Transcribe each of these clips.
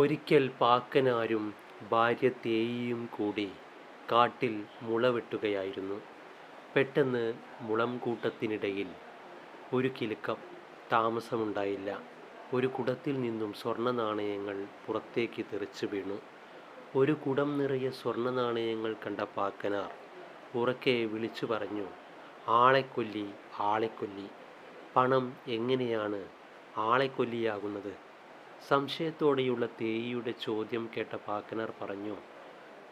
ഒരിക്കൽ പാക്കനാരും ഭാര്യ തേയിയും കൂടി കാട്ടിൽ മുള വെട്ടുകയായിരുന്നു. പെട്ടെന്ന് മുളംകൂട്ടത്തിനിടയിൽ ഒരു കിലുക്കം. താമസമുണ്ടായില്ല, ഒരു കുടത്തിൽ നിന്നും സ്വർണനാണയങ്ങൾ പുറത്തേക്ക് തെറിച്ചു വീണു. ഒരു കുടം നിറയെ സ്വർണനാണയങ്ങൾ കണ്ട പാക്കനാർ ഉറക്കെ വിളിച്ചു പറഞ്ഞു ആളെക്കൊല്ലി, ആളെക്കൊല്ലി. പണം എങ്ങനെയാണ് ആളെക്കൊല്ലിയാകുന്നത്? സംശയത്തോടെയുള്ള തേയിയുടെ ചോദ്യം കേട്ട പാക്കനാർ പറഞ്ഞു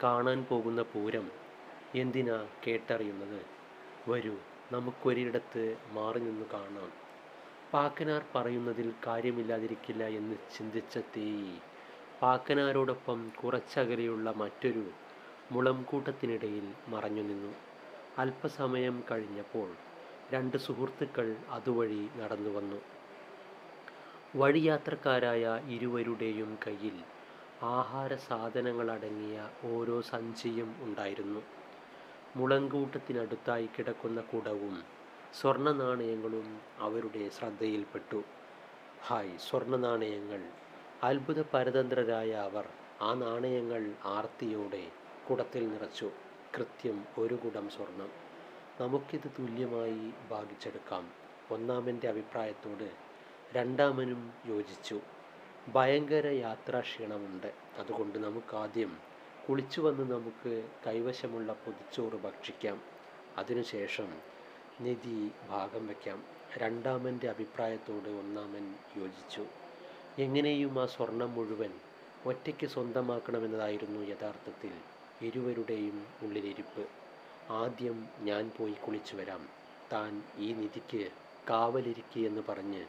കാണാൻ പോകുന്ന പൂരം എന്തിനാ കേട്ടറിയുന്നത്? വരൂ നമുക്കൊരിടത്ത് മാറി നിന്ന് കാണാം. പാക്കനാർ പറയുന്നതിൽ കാര്യമില്ലാതിരിക്കില്ല എന്ന് ചിന്തിച്ച തേയി പാക്കനാരോടൊപ്പം കുറച്ചകലെയുള്ള മറ്റൊരു മുളംകൂട്ടത്തിനിടയിൽ മറഞ്ഞുനിന്നു. അല്പസമയം കഴിഞ്ഞപ്പോൾ രണ്ട് സുഹൃത്തുക്കൾ അതുവഴി നടന്നുവന്നു. വഴിയാത്രക്കാരായ ഇരുവരുടെയും കയ്യിൽ ആഹാര സാധനങ്ങളടങ്ങിയ ഓരോ സഞ്ചിയും ഉണ്ടായിരുന്നു. മുളങ്കൂട്ടത്തിനടുത്തായി കിടക്കുന്ന കുടവും സ്വർണനാണയങ്ങളും അവരുടെ ശ്രദ്ധയിൽപ്പെട്ടു. ഹായ് സ്വർണ നാണയങ്ങൾ അത്ഭുത പരതന്ത്രരായ അവർ ആ നാണയങ്ങൾ ആർത്തിയോടെ കുടത്തിൽ നിറച്ചു. കൃത്യം ഒരു കുടം സ്വർണം! നമുക്കിത് തുല്യമായി ഭാഗിച്ചെടുക്കാം. ഒന്നാമന്റെ അഭിപ്രായത്തോട് രണ്ടാമനും യോജിച്ചു. ഭയങ്കര യാത്രാക്ഷീണമുണ്ട്. അതുകൊണ്ട് നമുക്കാദ്യം കുളിച്ചു വന്ന് നമുക്ക് കൈവശമുള്ള പൊതിച്ചോറ് ഭക്ഷിക്കാം. അതിനുശേഷം നിധി ഭാഗം വയ്ക്കാം. രണ്ടാമന്റെ അഭിപ്രായത്തോട് ഒന്നാമൻ യോജിച്ചു. എങ്ങനെയും ആ സ്വർണം മുഴുവൻ ഒറ്റയ്ക്ക് സ്വന്തമാക്കണമെന്നതായിരുന്നു യഥാർത്ഥത്തിൽ ഇരുവരുടെയും ഉള്ളിലിരിപ്പ്. ആദ്യം ഞാൻ പോയി കുളിച്ചു വരാം താൻ ഈ നിധിക്ക് കാവലിരിക്ക് എന്ന് പറഞ്ഞ്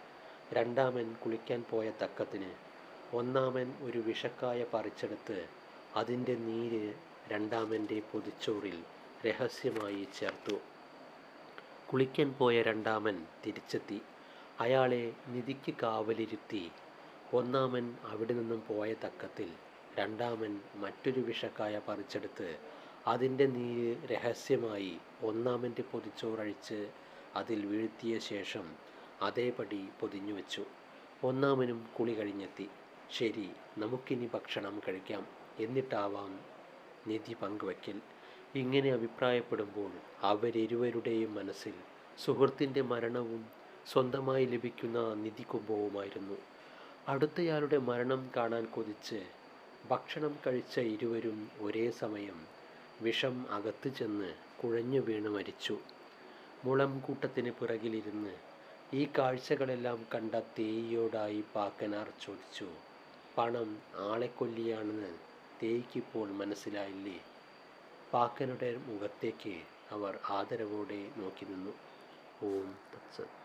രണ്ടാമൻ കുളിക്കാൻ പോയ തക്കത്തിന് ഒന്നാമൻ ഒരു വിഷക്കായ പറിച്ചെടുത്ത് അതിന്റെ നീര് രണ്ടാമന്റെ പൊതിച്ചോറിൽ രഹസ്യമായി ചേർത്തു. കുളിക്കാൻ പോയ രണ്ടാമൻ തിരിച്ചെത്തി. അയാളെ നിധിക്ക് കാവലിരുത്തി ഒന്നാമൻ അവിടെ നിന്നും പോയ തക്കത്തിൽ രണ്ടാമൻ മറ്റൊരു വിഷക്കായ പറിച്ചെടുത്ത് അതിന്റെ നീര് രഹസ്യമായി ഒന്നാമന്റെ പൊതിച്ചോറഴിച്ച് അതിൽ വീഴ്ത്തിയ ശേഷം അതേപടി പൊതിഞ്ഞു വെച്ചു ഒന്നാമനും കുളി കഴിഞ്ഞെത്തി. ശരി നമുക്കിനി ഭക്ഷണം കഴിക്കാം. എന്നിട്ടാവാം നിധി പങ്കുവയ്ക്കൽ. ഇങ്ങനെ അഭിപ്രായപ്പെടുമ്പോൾ അവരിരുവരുടെയും മനസ്സിൽ സുഹൃത്തിന്റെ മരണവും സ്വന്തമായി ലഭിക്കുന്ന നിധികുംഭവുമായിരുന്നു അടുത്തയാളുടെ മരണം കാണാൻ കൊതിച്ച് ഭക്ഷണം കഴിച്ച ഇരുവരും ഒരേ സമയം വിഷം അകത്ത് ചെന്ന് കുഴഞ്ഞു വീണ് മരിച്ചു. മുളം കൂട്ടത്തിന് പിറകിലിരുന്ന് ഈ കാഴ്ചകളെല്ലാം കണ്ട തേയിയോടായി പാക്കനാർ ചോദിച്ചു പണം ആളെ ആളെക്കൊല്ലിയാണെന്ന് തേയിക്കിപ്പോൾ മനസ്സിലായില്ലേ? പാക്കനുടെ മുഖത്തേക്ക് അവർ ആദരവോടെ നോക്കിനിന്നു. ഓം തത്സത്